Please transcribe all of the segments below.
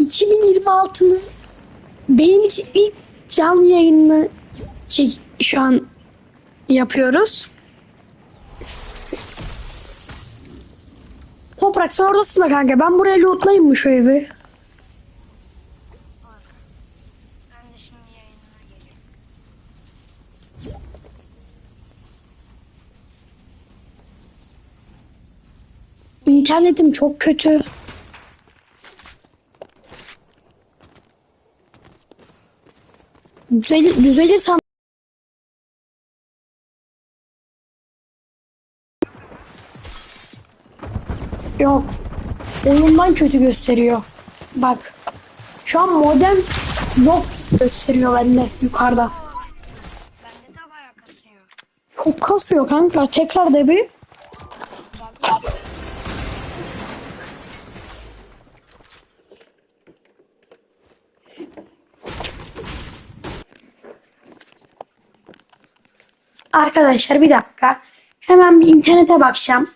2026'nın benim için ilk canlı yayını çek şu an yapıyoruz. Toprak sen oradasın da kanka. Ben buraya lootlayayım mı şu evi? İnternetim çok kötü. Düzelir, düzelirsem Yok. Oyundan kötü gösteriyor. Bak. Şu an modem yok gösteriyor bende yukarıda. Bende de bayağı kasıyor. Çok kasıyor kanka. Tekrar de bir. Arkadaşlar bir dakika. Hemen bir internete bakacağım.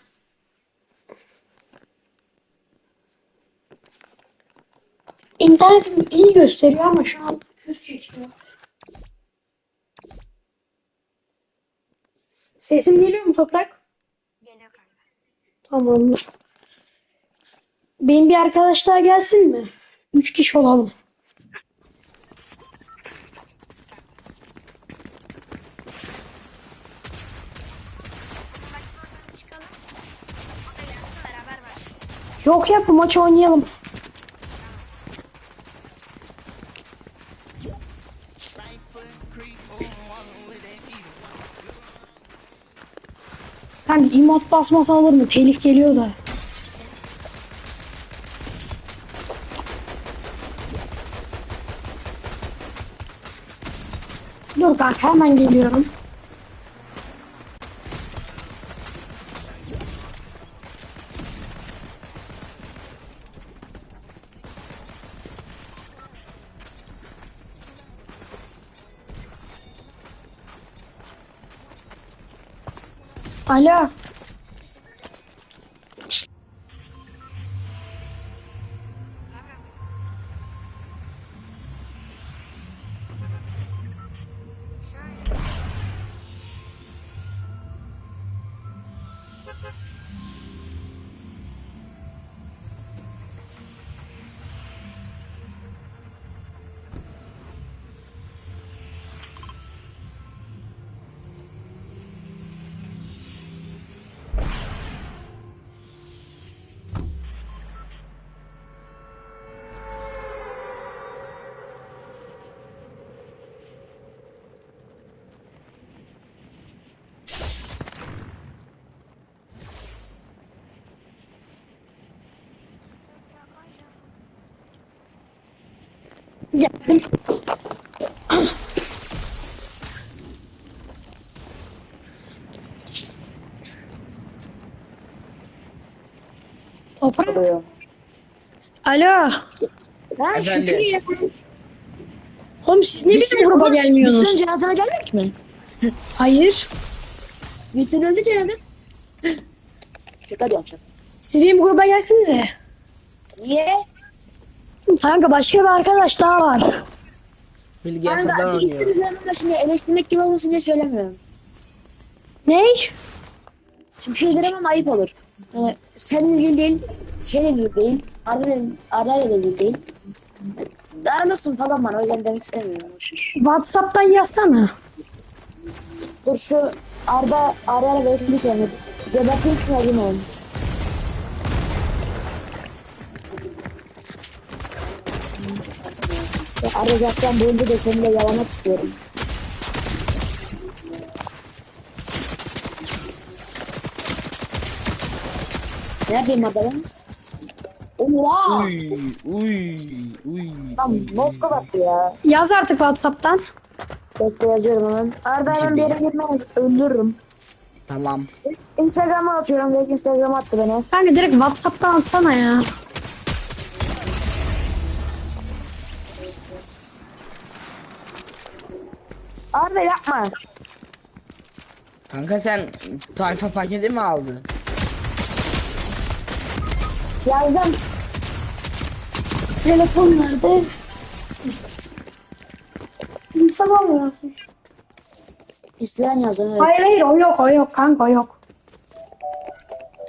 İnternetim iyi gösteriyor ama şu an düz çekiyor. Sesim geliyor mu Toprak? Geliyor kanka. Tamamdır. Benim bir arkadaş daha gelsin mi? Üç kişi olalım. Belki oradan çıkalım. O da gelsin beraber başlayalım. Yok ya bu maçı oynayalım. Ben imot basmasa olur mu? Telif geliyor da. Dur kanka hemen geliyorum. Alo. Geldim. Toprak. Alo. Ha Efendim? şükür ya. Oğlum siz Biz bizim gruba Biz gelmiyorsunuz? senin cenazene gelmedik mi? Hayır. Biz seni öldü cenaze. Şaka diyorum sana. Siz benim gruba gelsenize. Niye? Kanka başka bir arkadaş daha var. Bilgi Ben yasadan de oynuyor. isim üzerine eleştirmek gibi olmasın diye söylemiyorum. Ney? Şimdi bir şey derim ama ayıp olur. Yani seninle ilgili değil, şeyle ilgili değil, Arda ile Arda ile ilgili değil. Aralısın falan bana o yüzden demek istemiyorum. boşver. Whatsapp'tan yazsana. Dur şu Arda Arda ile Beyaz'ın bir şey olmadı. Geberteyim şunu alayım oğlum. Zaten bulundu da seninle yalana çıkıyorum. Neredeyim ben? Oha! Uy, uy, uy. Lan Moskova attı ya. Yaz artık Whatsapp'tan. Bekle yazıyorum hemen. Arda hemen bir yere girmeniz öldürürüm. Tamam. Instagram'a atıyorum. Direkt Instagram'a attı beni. Kanka direkt Whatsapp'tan atsana ya. Arda yapma. Kanka sen tayfa paketi mi aldın? Yazdım. telefon nerede? İnsan olmuyorsun. İsteyen yazın evet. Hayır hayır o yok o yok kanka o yok.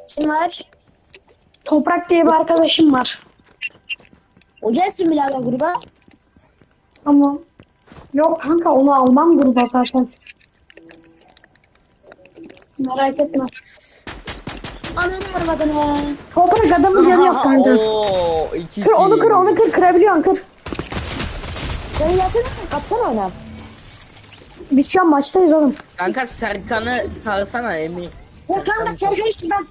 Kim var? Toprak diye bir arkadaşım var. O gelsin birader gruba. Ama yok kanka onu almam gruba zaten. Merak etme. Ananı aramadığını. Toprak adamın canı yok kanka. Oo, iki Kır onu kır onu kır kırabiliyorsun kır. Sen gelsene. Katsana oyna. Biz şu an maçtayız oğlum. Kanka Serkan'ı sarsana Emir. Ya kanka Serkan işte ben...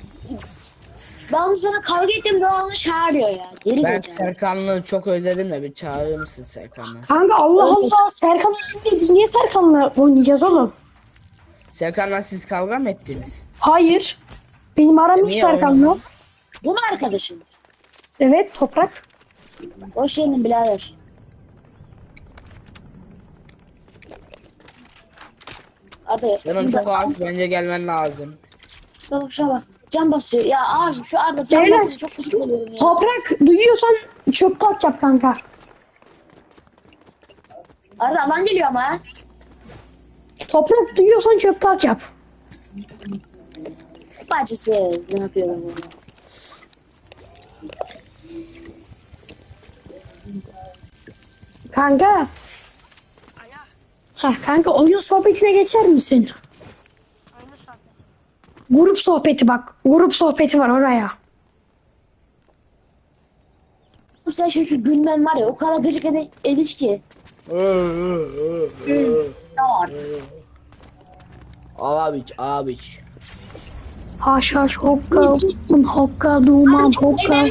Ben sana kavga ettim devamlı çağırıyor ya. Geri Ben zekalı. Serkan'ı çok özledim de bir çağırır mısın Serkan'ı? Kanka Allah. Allah Serkan üstünde biz niye Serkan'la oynayacağız oğlum? Serkan'la siz kavga mı ettiniz? Hayır. Benim aram hiç Serkan'la. Bu mu arkadaşın? Evet Toprak. Hoş geldin birader. Arda Canım çok az bence gelmen lazım. Bak şuna bak. Can basıyor. Ya abi şu Arda can Beyler. basıyor. Çok kötü oluyorum ya. Toprak duyuyorsan çöp kalk yap kanka. Arda alan geliyor ama ha. Toprak duyuyorsan çöp kalk yap. Bacısı ne yapıyorum bunu? Kanka. Alo. Ha kanka oyun sohbetine geçer misin? Grup sohbeti bak. Grup sohbeti var oraya. Bu sen şu, şu gülmen var ya o kadar gıcık edi edici ki. Var? Al abiç abiç. Haş haş hokka. Hokka duman hokka.